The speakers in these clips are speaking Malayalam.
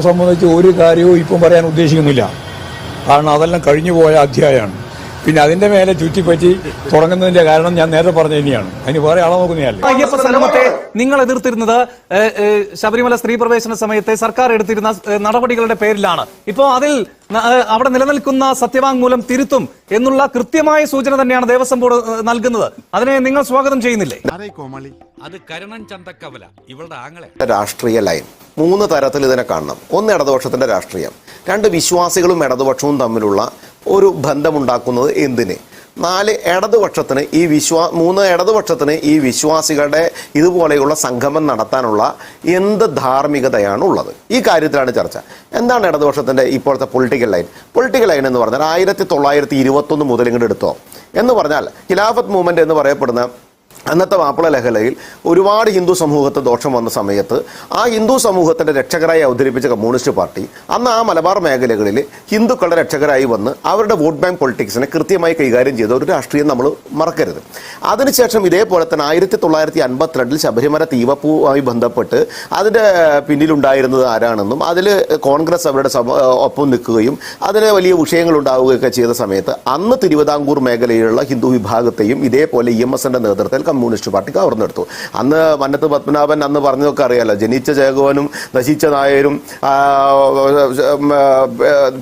സംബന്ധിച്ച് ഒരു കാര്യവും ഇപ്പം പറയാൻ ഉദ്ദേശിക്കുന്നില്ല. കാരണം അതെല്ലാം കഴിഞ്ഞു പോയ അധ്യായമാണ്. പിന്നെ അതിന്റെ മേലെ ചുറ്റിപ്പറ്റി തുടങ്ങുന്നതിന്റെ കാരണം ഞാൻ നേരത്തെ പറഞ്ഞ തന്നെയാണ് അതിന് വേറെ ആളെ നോക്കുന്നതല്ല? അയ്യപ്പ സ്ഥലമത്തെ നിങ്ങൾ എതിർത്തിരുന്നത് ശബരിമല സ്ത്രീ പ്രവേശന സമയത്തെ സർക്കാർ എടുത്തിരുന്ന നടപടികളുടെ പേരിലാണ്. ഇപ്പോ അതിൽ അവിടെ നിലനിൽക്കുന്ന സത്യവാങ്മൂലം തിരുത്തും എന്നുള്ള കൃത്യമായ സൂചന തന്നെയാണ് ദേവസ്വം ബോർഡ് നൽകുന്നത്. അതിനെ നിങ്ങൾ സ്വാഗതം ചെയ്യുന്നില്ലേ? അത് കരുണൻ ചന്തക്കവല ഇവളുടെ ആങ്ങളെ. രാഷ്ട്രീയ ലൈൻ. മൂന്ന് തരത്തിൽ ഇതിനെ കാണണം. ഒന്ന് ഇടതുപക്ഷത്തിന്റെ രാഷ്ട്രീയം. രണ്ട് വിശ്വാസികളും ഇടതുപക്ഷവും തമ്മിലുള്ള ഒരു ബന്ധമുണ്ടാക്കുന്നത് എന്തിന്? നാല് ഇടതുപക്ഷത്തിന് ഈ വിശ്വാ മൂന്ന് ഇടതുപക്ഷത്തിന് ഈ വിശ്വാസികളുടെ ഇതുപോലെയുള്ള സംഗമം നടത്താനുള്ള എന്ത് ധാർമ്മികതയാണ് ഉള്ളത് ഈ കാര്യത്തിലാണ് ചർച്ച. എന്താണ് ഇടതുപക്ഷത്തിന്റെ ഇപ്പോഴത്തെ പൊളിറ്റിക്കൽ ലൈൻ പൊളിറ്റിക്കൽ ലൈൻ എന്ന് പറഞ്ഞാൽ ആയിരത്തി തൊള്ളായിരത്തി ഇരുപത്തൊന്ന് മുതൽ ഇങ്ങോട്ട് എടുത്തോ. എന്ന് പറഞ്ഞാൽ ഖിലാഫത്ത് മൂവ്മെന്റ് എന്ന് പറയപ്പെടുന്ന അന്നത്തെ മാപ്പിള ലഹലയിൽ ഒരുപാട് ഹിന്ദു സമൂഹത്തെ ദോഷം വന്ന സമയത്ത് ആ ഹിന്ദു സമൂഹത്തിന്റെ രക്ഷകരായി അവതരിപ്പിച്ച കമ്മ്യൂണിസ്റ്റ് പാർട്ടി അന്ന് ആ മലബാർ മേഖലകളിൽ ഹിന്ദുക്കളുടെ രക്ഷകരായി വന്ന് അവരുടെ വോട്ട് ബാങ്ക് പൊളിറ്റിക്സിനെ കൃത്യമായി കൈകാര്യം ചെയ്ത ഒരു രാഷ്ട്രീയം നമ്മൾ മറക്കരുത്. അതിനുശേഷം ഇതേപോലെ തന്നെ ആയിരത്തി തൊള്ളായിരത്തി അൻപത്തിരണ്ടിൽ ശബരിമല തീവപ്പുമായി ബന്ധപ്പെട്ട് അതിന്റെ പിന്നിലുണ്ടായിരുന്നത് ആരാണെന്നും അതിൽ കോൺഗ്രസ് അവരുടെ ഒപ്പം നിൽക്കുകയും അതിന് വലിയ വിഷയങ്ങൾ ഉണ്ടാവുകയൊക്കെ ചെയ്ത സമയത്ത് അന്ന് തിരുവിതാംകൂർ മേഖലയിലുള്ള ഹിന്ദു വിഭാഗത്തെയും ഇതേപോലെ ഇ എം എസിന്റെ നേതൃത്വത്തിൽ കമ്മ്യൂണിസ്റ്റ് പാർട്ടി കവർന്നെടുത്തു അന്ന് മന്നത്ത് പത്മനാഭൻ അന്ന് പറഞ്ഞതൊക്കെ അറിയാലോ ജനിച്ച ജയഗോവനും നശിച്ച നായരും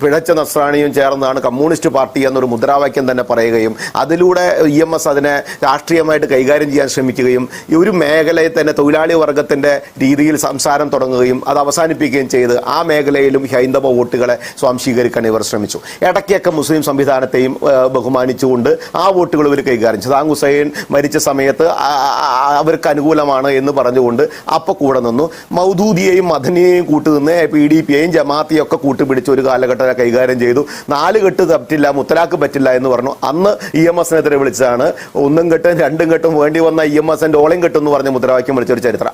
പിഴച്ച നസ്രാണിയും ചേർന്നാണ് കമ്മ്യൂണിസ്റ്റ് പാർട്ടി എന്നൊരു മുദ്രാവാക്യം തന്നെ പറയുകയും അതിലൂടെ ഇ എം എസ് അതിനെ രാഷ്ട്രീയമായിട്ട് കൈകാര്യം ചെയ്യാൻ ശ്രമിക്കുകയും ഈ ഒരു മേഖലയെ തന്നെ തൊഴിലാളി വർഗത്തിന്റെ രീതിയിൽ സംസാരം തുടങ്ങുകയും അത് അവസാനിപ്പിക്കുകയും ചെയ്ത് ആ മേഖലയിലും ഹൈന്ദവ വോട്ടുകളെ സ്വാംശീകരിക്കാൻ ഇവർ ശ്രമിച്ചു. ഇടയ്ക്കൊക്കെ മുസ്ലിം സംവിധാനത്തെയും ബഹുമാനിച്ചുകൊണ്ട് ആ വോട്ടുകൾ ഇവർ കൈകാര്യം ചെയ്തു. സദാം ഹുസൈൻ മരിച്ച സമയത്ത് ആ- അവർക്ക് അനുകൂലമാണ് എന്ന് പറഞ്ഞുകൊണ്ട് അപ്പോൾ കൂടെ നിന്നു. മൗദൂദിയെയും മദനിയെയും കൂട്ടുനിന്ന് പി ഡി പിയെയും ജമാഅത്തെയും ഒക്കെ കൂട്ടുപിടിച്ച് ഒരു കാലഘട്ടം കൈകാര്യം ചെയ്തു. നാല് കെട്ട് പറ്റില്ല മുത്തലാക്ക് പറ്റില്ല എന്ന് പറഞ്ഞു. അന്ന് ഇ എം എസിനെതിരെ വിളിച്ചതാണ്. ഒന്നും കെട്ടും രണ്ടും കെട്ടും വേണ്ടി വന്ന ഇ എം എസിന്റെ ഓളം കെട്ടും എന്ന് പറഞ്ഞ മുദ്രാവാക്യം വിളിച്ച ഒരു ചരിത്രം.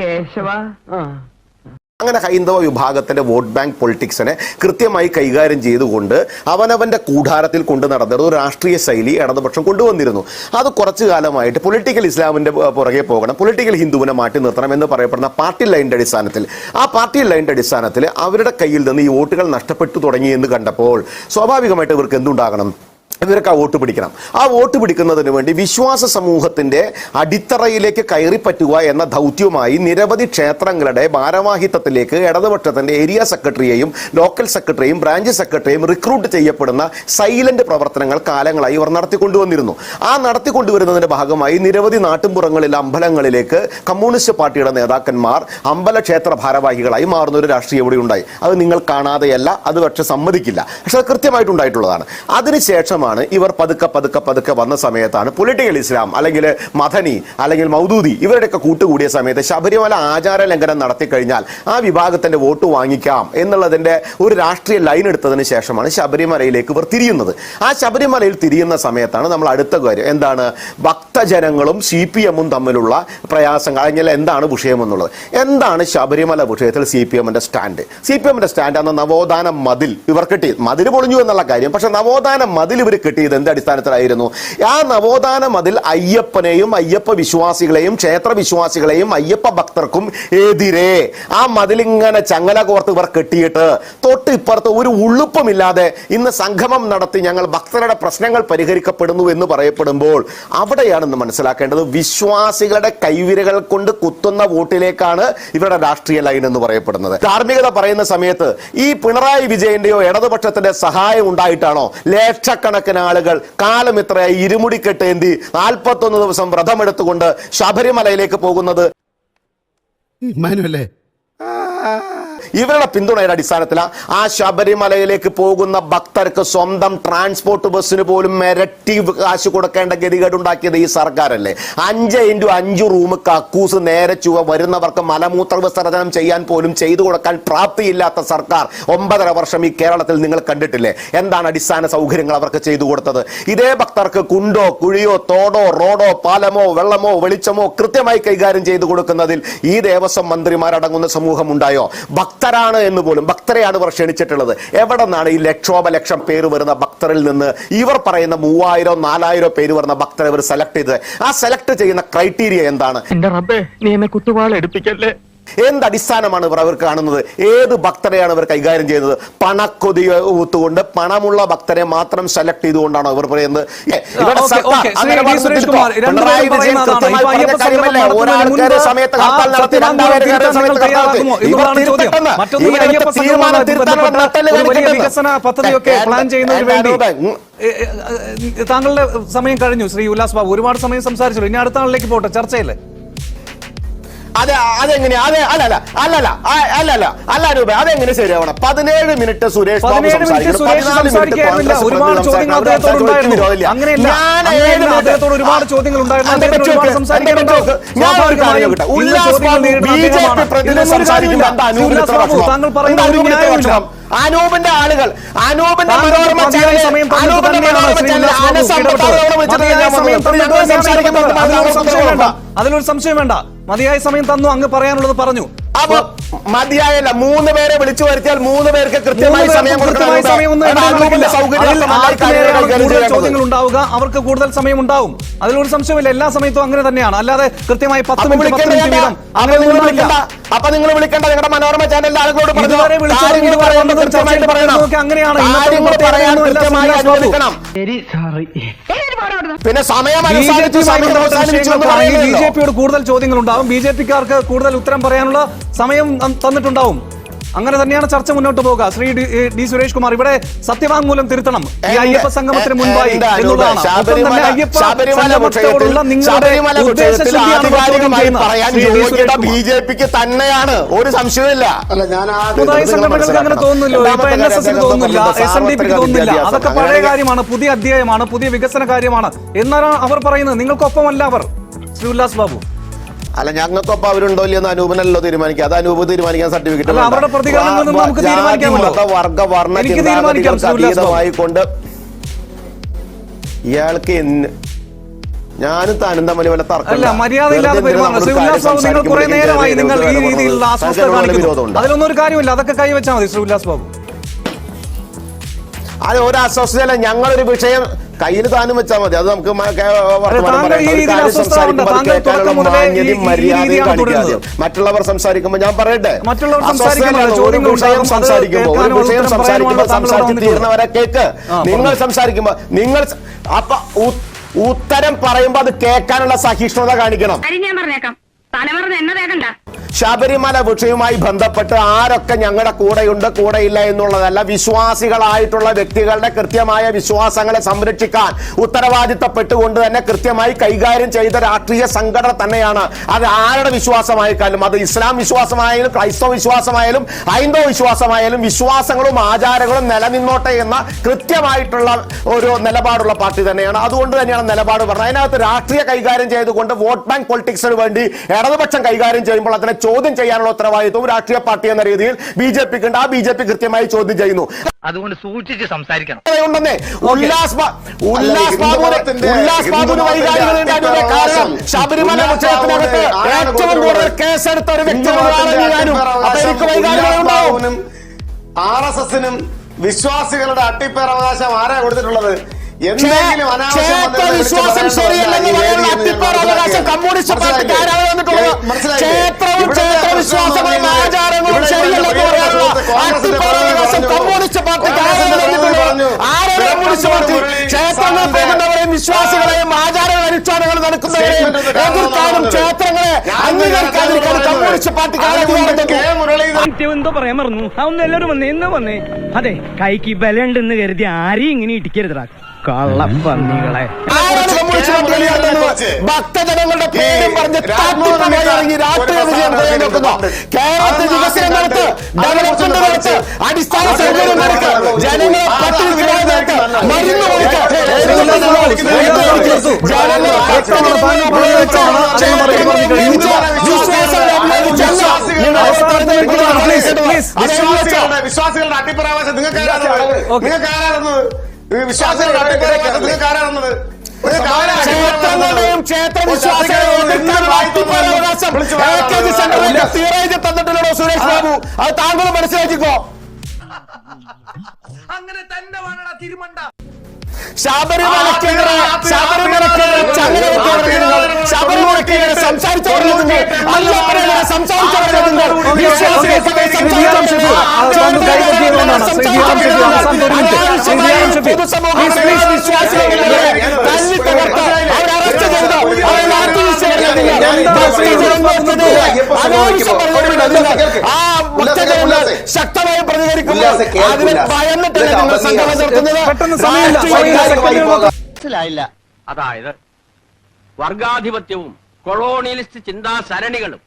കേശവ. ആ. അങ്ങനെ ഹൈന്ദവ വിഭാഗത്തിന്റെ വോട്ട് ബാങ്ക് പൊളിറ്റിക്സിനെ കൃത്യമായി കൈകാര്യം ചെയ്തുകൊണ്ട് അവനവന്റെ കൂടാരത്തിൽ കൊണ്ടു നടന്ന ഒരു രാഷ്ട്രീയ ശൈലി ഇടതുപക്ഷം കൊണ്ടുവന്നിരുന്നു. അത് കുറച്ചു കാലമായിട്ട് പൊളിറ്റിക്കൽ ഇസ്ലാമിന്റെ പുറകെ പോകണം പൊളിറ്റിക്കൽ ഹിന്ദുവിനെ മാറ്റി നിർത്തണം എന്ന് പറയപ്പെടുന്ന പാർട്ടി ലൈന്റെ അടിസ്ഥാനത്തിൽ. ആ പാർട്ടി ലൈന്റെ അടിസ്ഥാനത്തിൽ അവരുടെ കയ്യിൽ നിന്ന് ഈ വോട്ടുകൾ നഷ്ടപ്പെട്ടു തുടങ്ങി എന്ന് കണ്ടപ്പോൾ സ്വാഭാവികമായിട്ട് ഇവർക്ക് എന്തുണ്ടാകണം? ഇവർക്ക് ആ വോട്ട് പിടിക്കണം. ആ വോട്ട് പിടിക്കുന്നതിന് വേണ്ടി വിശ്വാസ സമൂഹത്തിന്റെ അടിത്തറയിലേക്ക് കയറി പറ്റുക എന്ന ദൗത്യവുമായി നിരവധി ക്ഷേത്രങ്ങളുടെ ഭാരവാഹിത്വത്തിലേക്ക് ഇടതുപക്ഷത്തിന്റെ ഏരിയ സെക്രട്ടറിയെയും ലോക്കൽ സെക്രട്ടറിയും ബ്രാഞ്ച് സെക്രട്ടറിയും റിക്രൂട്ട് ചെയ്യപ്പെടുന്ന സൈലന്റ് പ്രവർത്തനങ്ങൾ കാലങ്ങളായി ഇവർ നടത്തിക്കൊണ്ടുവന്നിരുന്നു. ആ നടത്തിക്കൊണ്ടുവരുന്നതിന്റെ ഭാഗമായി നിരവധി നാട്ടിൻപുറങ്ങളിലെ അമ്പലങ്ങളിലേക്ക് കമ്മ്യൂണിസ്റ്റ് പാർട്ടിയുടെ നേതാക്കന്മാർ അമ്പല ക്ഷേത്ര ഭാരവാഹികളായി മാറുന്ന ഒരു രാഷ്ട്രീയം ഇവിടെ ഉണ്ടായി അത് നിങ്ങൾ കാണാതെയല്ല അത് പക്ഷെ സമ്മതിക്കില്ല. പക്ഷെ അത് കൃത്യമായിട്ടുണ്ടായിട്ടുള്ളതാണ്. അതിനുശേഷമാണ് ഇവർ പതുക്കെ പതുക്കെ പതുക്കെ വന്ന സമയത്താണ് പൊളിറ്റിക്കൽ ഇസ്ലാം അല്ലെങ്കിൽ മഥനി അല്ലെങ്കിൽ മൗദൂദി ഇവരുടെയൊക്കെ കൂട്ടുകൂടിയ സമയത്ത് ശബരിമല ആചാര ലംഘനം നടത്തി കഴിഞ്ഞാൽ ആ വിഭാഗത്തിന്റെ വോട്ട് വാങ്ങിക്കാം എന്നുള്ളതിന്റെ ഒരു രാഷ്ട്രീയ ലൈൻ എടുത്തതിന് ശേഷമാണ് ശബരിമലയിലേക്ക് ഇവർ തിരിയുന്നത്. ആ ശബരിമലയിൽ തിരിയുന്ന സമയത്താണ് നമ്മൾ അടുത്ത കാര്യം. എന്താണ്? ഭക്തജനങ്ങളും സി പി എമ്മും തമ്മിലുള്ള പ്രയാസങ്ങൾ അല്ലെങ്കിൽ എന്താണ് വിഷയം എന്നുള്ളത്. എന്താണ് ശബരിമല വിഷയത്തിൽ സി പി എമ്മിന്റെ സ്റ്റാൻഡ് സി പി എമ്മിന്റെ സ്റ്റാൻഡ് അന്ന് നവോത്ഥാന മതിൽ. ഇവർ കിട്ടി മതിൽ പൊളിഞ്ഞു എന്നുള്ള കാര്യം. പക്ഷെ നവോത്ഥാന മതിൽ ഇവർ കെട്ടിയത് എന്ത് അടിസ്ഥാനത്തിലായിരുന്നു? ആ നവോത്ഥാന മതിൽ അയ്യപ്പനെയും അയ്യപ്പ വിശ്വാസികളെയും ക്ഷേത്ര വിശ്വാസികളെയും അയ്യപ്പ ഭക്തർക്കും എതിരെ. ആ മതിലിങ്ങനെ ചങ്ങല കോർത്ത് ഇവർ കെട്ടിയിട്ട് തൊട്ട് ഇപ്പുറത്ത് ഒരു ഉള്ളുപ്പമില്ലാതെ ഇന്ന് സംഗമം നടത്തി ഞങ്ങൾ ഭക്തരുടെ പ്രശ്നങ്ങൾ പരിഹരിക്കപ്പെടുന്നു എന്ന് പറയപ്പെടുമ്പോൾ അവിടെയാണ് ഇന്ന് മനസ്സിലാക്കേണ്ടത് വിശ്വാസികളുടെ കൈവിരകൾ കൊണ്ട് കുത്തുന്ന വോട്ടിലേക്കാണ് ഇവരുടെ രാഷ്ട്രീയ ലൈൻ എന്ന് പറയപ്പെടുന്നത്. ധാർമ്മികത പറയുന്ന സമയത്ത് ഈ പിണറായി വിജയന്റെയോ ഇടതുപക്ഷത്തിന്റെ സഹായം ഉണ്ടായിട്ടാണോ? ലക്ഷക്കണക്കിന് ആളുകൾ കാലം ഇത്രയായി ഇരുമുടിക്കെട്ടേന്തി നാൽപ്പത്തൊന്ന് ദിവസം വ്രതമെടുത്തുകൊണ്ട് ശബരിമലയിലേക്ക് പോകുന്നത്. ഇമ്മാനുവല്ലേ? ഇവരുടെ പിന്തുണയുടെ അടിസ്ഥാനത്തിലാണ് ആ ശബരിമലയിലേക്ക് പോകുന്ന ഭക്തർക്ക് സ്വന്തം ട്രാൻസ്പോർട്ട് ബസ്സിന് പോലും ഇരട്ടി കാശ് കൊടുക്കേണ്ട ഗതികേടുണ്ടാക്കിയത് ഈ സർക്കാരല്ലേ? അഞ്ച് ഇന്റു അഞ്ച് റൂം കക്കൂസ് നേരെ ചുവ വരുന്നവർക്ക് മലമൂത്ര വിസർജനം ചെയ്യാൻ പോലും ചെയ്തു കൊടുക്കാൻ പ്രാപ്തിയില്ലാത്ത സർക്കാർ ഒമ്പതര വർഷം ഈ കേരളത്തിൽ നിങ്ങൾ കണ്ടിട്ടില്ലേ? എന്താണ് അടിസ്ഥാന സൗകര്യങ്ങൾ അവർക്ക് ചെയ്തു കൊടുത്തത്? ഇതേ ഭക്തർക്ക് കുണ്ടോ കുഴിയോ തോടോ റോഡോ പാലമോ വെള്ളമോ വെളിച്ചമോ കൃത്യമായി കൈകാര്യം ചെയ്തു കൊടുക്കുന്നതിൽ ഈ ദേവസ്വം മന്ത്രിമാരടങ്ങുന്ന സമൂഹം ഉണ്ടായോ ഭക്തരാണ് എന്ന് പോലും ഭക്തരെയാണ് ഇവർ ക്ഷണിച്ചിട്ടുള്ളത്. എവിടെ നിന്നാണ് ഈ ലക്ഷോപലക്ഷം പേര് വരുന്ന ഭക്തരിൽ നിന്ന് ഇവർ പറയുന്ന മൂവായിരോ നാലായിരോ പേര് വരുന്ന ഭക്തരെ ഇവർ സെലക്ട് ചെയ്തത്? ആ സെലക്ട് ചെയ്യുന്ന ക്രൈറ്റീരിയ എന്താണ്? എന്റെ റബ്ബേ നീ എന്നെ കുത്തുവാള എടുപ്പിക്കല്ലേ? എന്ത് അടിസ്ഥാനമാണ് ഇവർ അവർ കാണുന്നത്? ഏത് ഭക്തരെയാണ് ഇവർ കൈകാര്യം ചെയ്യുന്നത്? പണക്കൊതി ഊത്തുകൊണ്ട് പണമുള്ള ഭക്തരെ മാത്രം സെലക്ട് ചെയ്തുകൊണ്ടാണോ ഇവർ പറയുന്നത്? താങ്കളുടെ സമയം കഴിഞ്ഞു. ശ്രീ ഉല്ലാസ് ബാബു ഒരുപാട് സമയം സംസാരിച്ചു ഇനി അടുത്ത ആളിലേക്ക് പോട്ടെ. ചർച്ചയില്ലേ? അതെ അതെങ്ങനെയാ? അതെ അല്ലല്ല അല്ലല്ല അല്ലല്ല അല്ല രൂപ അതെങ്ങനെ ശരിയാവണം? പതിനേഴ് മിനിറ്റ് സുരേഷ് ബാബു അനൂപിന്റെ ആളുകൾ അനൂപിന്റെ മനോരമ അനൂപിന്റെ മനോരമ ചാനൽ വിളിച്ചിട്ട് അതിലൊരു സംശയം വേണ്ട. മതിയായ സമയം തന്നു അങ്ങ് പറയാനുള്ളത് പറഞ്ഞു. അപ്പൊ മതിയായല്ല മൂന്ന് പേരെ വിളിച്ചു വരുത്തിയാൽ മൂന്ന് പേർക്ക് കൃത്യമായി സമയം. ചോദ്യങ്ങൾ ഉണ്ടാവുക? അവർക്ക് കൂടുതൽ സമയം ഉണ്ടാവും. അതിലൊരു സംശയമില്ല എല്ലാ സമയത്തും അങ്ങനെ തന്നെയാണ്. അല്ലാതെ കൃത്യമായി പത്ത് മിനിറ്റ് പത്ത് മിനിറ്റ് വീതം. അങ്ങനെ അപ്പൊ നിങ്ങൾ വിളിക്കേണ്ട നിങ്ങളുടെ മനോരമ ചാനലിലെ ആളുകളോട് പറഞ്ഞു കാര്യങ്ങൾ പറയുമ്പോൾ കൃത്യമായിട്ട് പറയണം. കാര്യങ്ങൾ പറയാൻ കൃത്യമായി അനുവദിക്കണം. ശരി സോറി. പിന്നെ സമയം ബി ജെ പിയോട് കൂടുതൽ ചോദ്യങ്ങൾ ഉണ്ടാവും ബി ജെ പിക്കാർക്ക് കൂടുതൽ ഉത്തരം പറയാനുള്ള സമയം തന്നിട്ടുണ്ടാവും. അങ്ങനെ തന്നെയാണ് ചർച്ച മുന്നോട്ട് പോകുക ശ്രീ ഡി- സുരേഷ് കുമാർ ഇവിടെ സത്യവാങ്മൂലം തിരുത്തണം. ഈ അയ്യപ്പ സംഗമത്തിന് മുൻപായി എന്നുള്ളതാണ്. ബി ജെ പിക്ക് തന്നെയാണ്. ഒരു സംശയമില്ല അല്ല ഞാൻ ആ സംഘടനകൾക്ക് അങ്ങനെ തോന്നുന്നില്ല. ഇപ്പൊ എൻ എസ് എസിന് തോന്നുന്നില്ല. എസ് എൻ ഡി പിക്ക് തോന്നുന്നില്ല. അതൊക്കെ പഴയ കാര്യമാണ്. പുതിയ അധ്യായമാണ്. പുതിയ വികസന കാര്യമാണ്. എന്നാണ് അവർ പറയുന്നത്. നിങ്ങൾക്കൊപ്പമല്ല അവർ. ശ്രീ ഉല്ലാസ് ബാബു. അല്ല ഞങ്ങൾക്കൊപ്പം അവരുണ്ടോ ഇല്ലെന്ന് അനൂപനല്ലോ തീരുമാനിക്കുക. അത് അനൂപ് തീരുമാനിക്കാൻ സർട്ടിഫിക്കറ്റ്. വർഗ വർണ തീരുമാനിക്കാം, ചിന്താഗതികൾക്ക് ബാബു. അതീതമായിക്കൊണ്ട് ഇയാൾക്ക് എന്ന് ഞാനും താനും തമ്മിൽ വല്ല തർക്കം അല്ല മര്യാദയില്ലാതെ നിങ്ങൾ കുറെ നേരമായി നിങ്ങൾ ഈ അതിലൊന്നും ഒരു കാര്യമില്ല അതൊക്കെ കൈവച്ചാൽ മതി ശ്രീ ഉല്ലാസ് ബാബു. അത് ഒരു അസ്വസ്ഥതയല്ല ഞങ്ങളൊരു വിഷയം കയ്യിൽ താനും വെച്ചാൽ മതി. അത് നമുക്ക്. മറ്റുള്ളവർ സംസാരിക്കുമ്പോൾ ഞാൻ പറയട്ടെ? മറ്റുള്ളവർ അസ്വസ്ഥതയല്ല. സംസാരിക്കുമ്പോൾ ഒരു ചോദ്യങ്ങൾ വിഷയം ഉണ്ടാകും. അത് സംസാരിക്കുമ്പോൾ ഒരു വിഷയം സംസാരിക്കുമ്പോൾ സംസാരിച്ച് തീർന്നവരെ കേക്ക്. നിങ്ങൾ സംസാരിക്കുമ്പോ സംസാരിക്കുമ്പോൾ നിങ്ങൾ അപ്പൊ ഉത്തരം പറയുമ്പോൾ അത് കേൾക്കാനുള്ള സഹിഷ്ണുത കാണിക്കണം. ഞാൻ പറഞ്ഞേക്കാം. ശബരിമല വിഷയവുമായി ബന്ധപ്പെട്ട് ആരൊക്കെ ഞങ്ങളുടെ കൂടെയുണ്ട് കൂടെയില്ല എന്നുള്ളതല്ല വിശ്വാസികളായിട്ടുള്ള വ്യക്തികളുടെ കൃത്യമായ വിശ്വാസങ്ങളെ സംരക്ഷിക്കാൻ ഉത്തരവാദിത്തപ്പെട്ടുകൊണ്ട് തന്നെ കൃത്യമായി കൈകാര്യം ചെയ്ത രാഷ്ട്രീയ സംഘടന തന്നെയാണ്. അത് ആരുടെ വിശ്വാസമായാലും അത് ഇസ്ലാം വിശ്വാസമായാലും ക്രൈസ്തവ വിശ്വാസമായാലും ഹൈന്ദവ വിശ്വാസമായാലും വിശ്വാസങ്ങളും ആചാരങ്ങളും നിലനിന്നോട്ടെ എന്ന കൃത്യമായിട്ടുള്ള ഒരു നിലപാടുള്ള പാർട്ടി തന്നെയാണ്. അതുകൊണ്ട് തന്നെയാണ് നിലപാട് പറഞ്ഞത്. അതിനകത്ത് രാഷ്ട്രീയ കൈകാര്യം ചെയ്തുകൊണ്ട് വോട്ട് ബാങ്ക് പൊളിറ്റിക്സിന് വേണ്ടി ഇടതുപക്ഷം കൈകാര്യം ചെയ്യുമ്പോൾ അതിനെ ചോദ്യം ചെയ്യാനുള്ള ഉത്തരവാദിത്വവും രാഷ്ട്രീയ പാർട്ടി എന്ന രീതിയിൽ ബി ജെ പിക്ക് ഉണ്ട്. ആ ബി ജെ പി കൃത്യമായി ചോദ്യം ചെയ്യുന്നു. അതുകൊണ്ട് സൂക്ഷിച്ച് സംസാരിക്കണം. ഉണ്ടെന്നേ ഉല്ലാസ് ഉല്ലാസ് ബാബുവിന് ഉല്ലാസ് ബാബുവിന് കാരണം ശബരിമല വിഷയത്തിനകത്ത് ഏറ്റവും കൂടുതൽ കേസെടുത്ത ഒരു വ്യക്തിയാണ് ഞാനും അപ്പൊ എനിക്ക് വൈകാരികളുണ്ടാവും ആർ എസ് എസിനും വിശ്വാസികളുടെ അട്ടിപ്പേറവകാശം ആരാ കൊടുത്തിട്ടുള്ളത്? എന്തെങ്കിലും അനാവശ്യം ക്ഷേത്ര വന്നിട്ട് വിളിച്ച് വിശ്വാസം പറയാൻ ശരിയല്ലെന്ന് പറയുന്ന ഞാൻ അവകാശം കമ്മ്യൂണിസ്റ്റ് പാർട്ടി തന്നിട്ടുള്ളത് മനസ്സിലായില്ലേ? ക്ഷേത്രവും ഇവിടെ ക്ഷേത്ര പ്രശ്നം വിശ്വാസങ്ങളും എന്ന് പറഞ്ഞാൽ ആചാരങ്ങളും ശരിയല്ലെന്ന് പറയാനുള്ള കോൺഗ്രസിന്റെ അവകാശം കമ്മ്യൂണിസ്റ്റ് പാർട്ടിക്ക് ആരാണ് കോൺഗ്രസിന്റെ പ്രതിനിധി തന്നിട്ടുള്ളത് പറഞ്ഞു. ആരാണ് കമ്മ്യൂണിസ്റ്റ് പാർട്ടി ക്ഷേത്രങ്ങൾ പോകുന്നവരെയും വിശ്വാസികളെയും ആചാര അനുഷ്ഠാനങ്ങൾ നടക്കുന്നവരെയും എതിർക്കാനും. ക്ഷേത്രങ്ങളെ അംഗീകരിക്കാതിരിക്കാനും കമ്മ്യൂണിസ്റ്റ് പാർട്ടി ആരാണ് അതുകൊണ്ട് തന്നത്? കെ. മുരളീധരൻ എന്തോ പറയാൻ മറന്നു അതൊന്നും എല്ലാവരും വന്നേ എന്ന് വന്നേ അതെ കൈക്ക് ബലുണ്ടെന്ന് കരുതി ആരെയും ഇങ്ങനെ ഇടിക്കരുതടാ കള്ളപ്പന്നികളെ. ഭക്തജനങ്ങളുടെ പേരും പറഞ്ഞ് ഇറങ്ങി രാഷ്ട്രീയ വിജയം നോക്കുന്നു കേരളത്തിൽ വികസനം നടത്ത് ഡെവലപ്മെന്റ് നടത്ത് അടിസ്ഥാന സൗകര്യം നടത്ത് ജനങ്ങളെ പട്ടിണി കിടന്ന് മരുന്ന് കൊടുത്ത് ജനങ്ങളെ പട്ടിണി വിശ്വാസികളുടെ അട്ടിപ്പരാവാസം നിങ്ങൾക്ക് നിങ്ങൾക്ക് ആരാണെന്നത് ക്ഷേത്രങ്ങളുടെയും ക്ഷേത്ര വിശ്വാസികളെയും എതിർക്കാനുള്ള അട്ടിപ്പരാവകാശം എ കെ ജി സെന്ററിലേക്ക് തീരേജ് തന്നിട്ടുള്ള സുരേഷ് ബാബു അത് താങ്കൾ മനസ്സിലാക്കിക്കോ ശബരിമലക്കെതിരെ ശബരിമലക്കെതിരെ നിങ്ങൾ ശബരിമലക്കെതിരെ സംസാരിച്ചവരെ നിങ്ങൾ അയ്യപ്പനെതിരെ സംസാരിച്ചവരെ നിങ്ങൾ വിശ്വാസികൾക്കെതിരെ സംസാരിച്ചവരെ അതൊന്ന് കൈകെട്ടിയതുകൊണ്ടാണ്. ശ്രീ ജി ആർ ഷെഫി, അവസാനത്തെ ഒരു minute. Shri G R Shefi. പൊതുസമൂഹത്തിലെ വിശ്വാസികളെ തല്ലി തകർത്ത് അവരെ അറസ്റ്റ് ചെയ്ത് അവരെ ശക്തമായി പ്രതികരിക്കുമ്പോൾ അതിനെ ഭയന്നിട്ടല്ലേ നിങ്ങൾ സംഘടന നടത്തുന്നത് പെട്ടെന്ന് സമയമില്ല. രാഷ്ട്രീയ സമയമില്ല. സെക്കൻഡുകൾ മനസ്സിലായില്ല. അതായത് വർഗാധിപത്യവും കൊളോണിയലിസ്റ്റ് ചിന്താ സരണികളും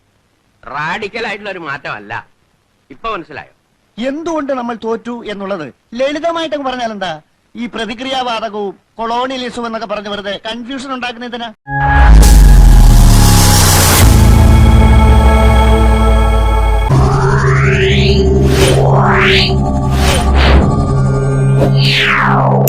റാഡിക്കൽ ആയിട്ടുള്ള ഒരു മാറ്റമല്ല. ഇപ്പൊ മനസ്സിലായോ? എന്തുകൊണ്ട് നമ്മൾ തോറ്റു എന്നുള്ളത്? ലളിതമായിട്ട് പറഞ്ഞാൽ എന്താ ഈ പ്രതിക്രിയാവാദകവും കൊളോണിയലിസവും എന്നൊക്കെ പറഞ്ഞു വെറുതെ കൺഫ്യൂഷൻ ഉണ്ടാക്കുന്നതിനാ Wow.